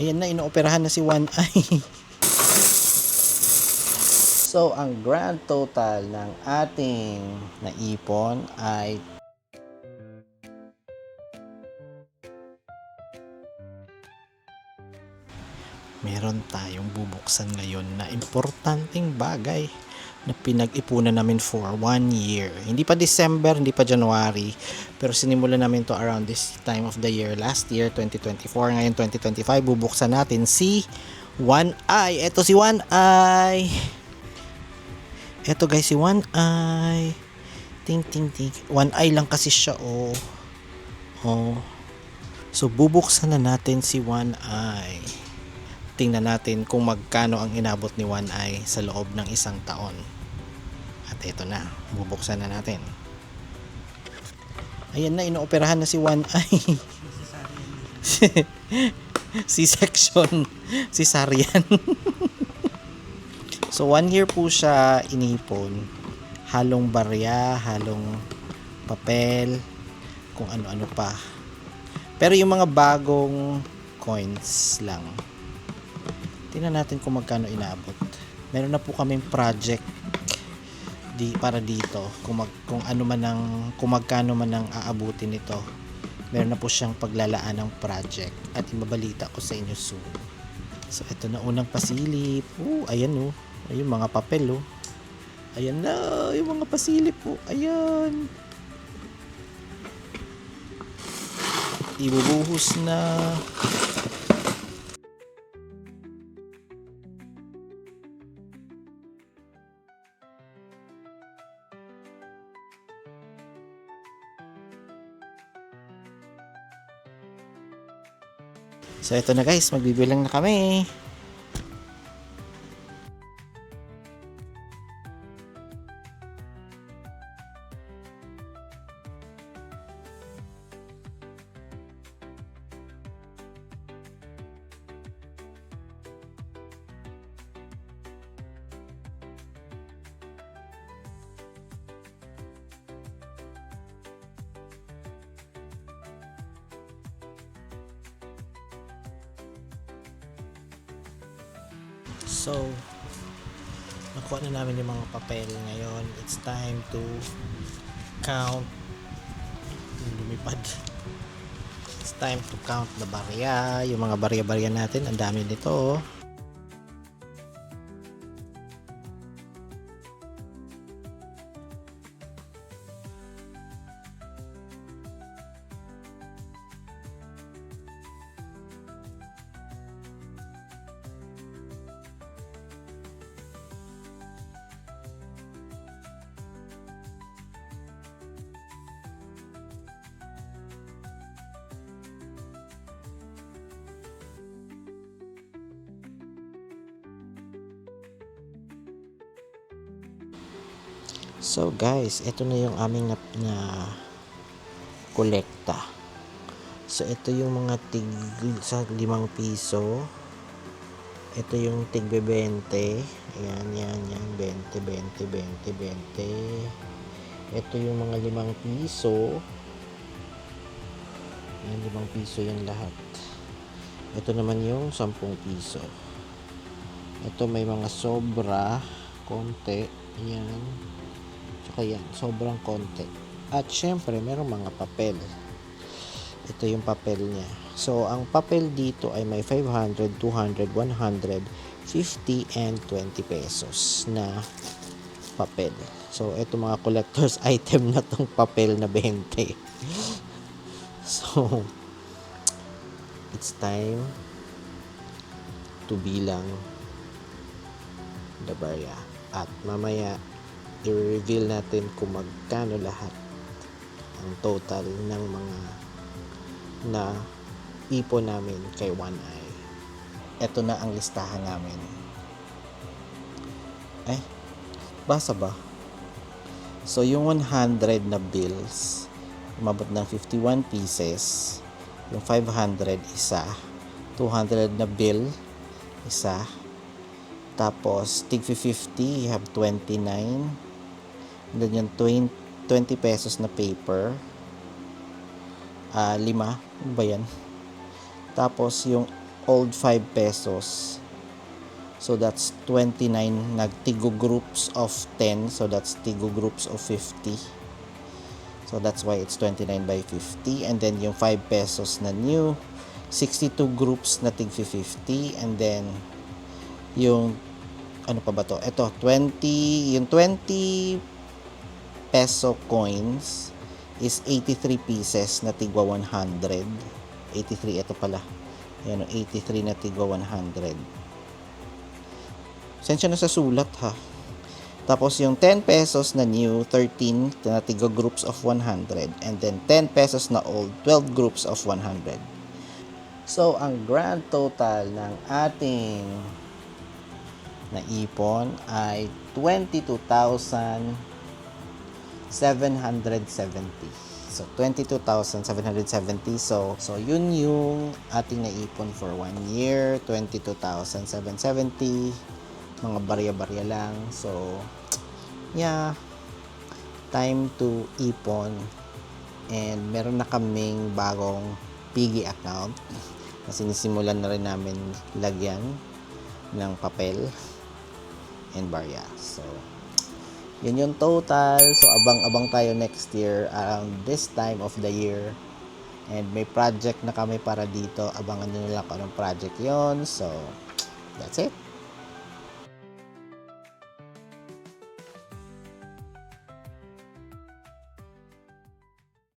Ayan na, inooperahan na si One Eye. so, ang grand total ng ating naipon ay meron tayong bubuksan ngayon na importanteng bagay na pinag-ipunan namin for one year. Hindi pa December, hindi pa January, pero sinimulan namin to around this time of the year. Last year, 2024, ngayon 2025, bubuksan natin si One Eye. Ito si One Eye. Ito guys, si One Eye. Ting, ting, ting. One Eye lang kasi siya, oh. Oh. So, bubuksan na natin si One Eye tingnan natin kung magkano ang inabot ni One Eye sa loob ng isang taon. At ito na, bubuksan na natin. Ayan na, inooperahan na si One Eye. si section, si Sarian. so, one year po siya inipon. Halong barya, halong papel, kung ano-ano pa. Pero yung mga bagong coins lang, Tingnan natin kung magkano inaabot. Meron na po kaming project di para dito kung mag, kung ano man ang kung magkano man ang aabutin nito. Meron na po siyang paglalaan ng project at ibabalita ko sa inyo soon. So ito na unang pasilip. Oh, ayan oh. Ayun mga papel oh. Ayan na, yung mga pasilip po. Ayan. Ibubuhos na. So ito na guys, magbibilang na kami. So, nakuha na namin yung mga papel ngayon. It's time to count lumipad. It's time to count the barya. Yung mga barya-barya natin, ang dami nito. oh. So guys, ito na yung aming na, na kolekta. So ito yung mga tig sa limang piso. Ito yung tig 20. Ayan, yan, yan. 20, 20, 20, 20. Ito yung mga limang piso. Yan, limang piso yan lahat. Ito naman yung 10 piso. Ito may mga sobra, konti. Yan. Tsaka yan, sobrang konti. At syempre, merong mga papel. Ito yung papel niya. So, ang papel dito ay may 500, 200, 100, 50, and 20 pesos na papel. So, ito mga collector's item na tong papel na 20. So, it's time to bilang the barya. At mamaya, i-reveal natin kung magkano lahat ang total ng mga na ipo namin kay One Eye. Ito na ang listahan namin. Eh, basa ba? So, yung 100 na bills, umabot ng 51 pieces. Yung 500, isa. 200 na bill, isa. Tapos, tig 50, you have 29. And then yung 20, 20 pesos na paper. Ah, lima. Ano ba yan? Tapos, yung old 5 pesos. So that's 29 nagtigo groups of 10. So that's tigo groups of 50. So that's why it's 29 by 50. And then yung 5 pesos na new, 62 groups na tig 50. And then yung ano pa ba to? Ito, 20, yung 20 peso coins is 83 pieces na tigwa 100. 83 ito pala. Yan, 83 na tigwa 100. Sensya na sa sulat ha. Tapos yung 10 pesos na new, 13 na tiga groups of 100. And then 10 pesos na old, 12 groups of 100. So, ang grand total ng ating naipon ay 22,770. So, 22,770. So, so, yun yung ating naipon for one year. 22,770. Mga barya-barya lang. So, yeah. Time to ipon. And meron na kaming bagong piggy account na sinisimulan na rin namin lagyan ng papel and barya. So, yun yung total. So, abang-abang tayo next year around this time of the year. And may project na kami para dito. Abangan nyo lang kung anong project yon So, that's it.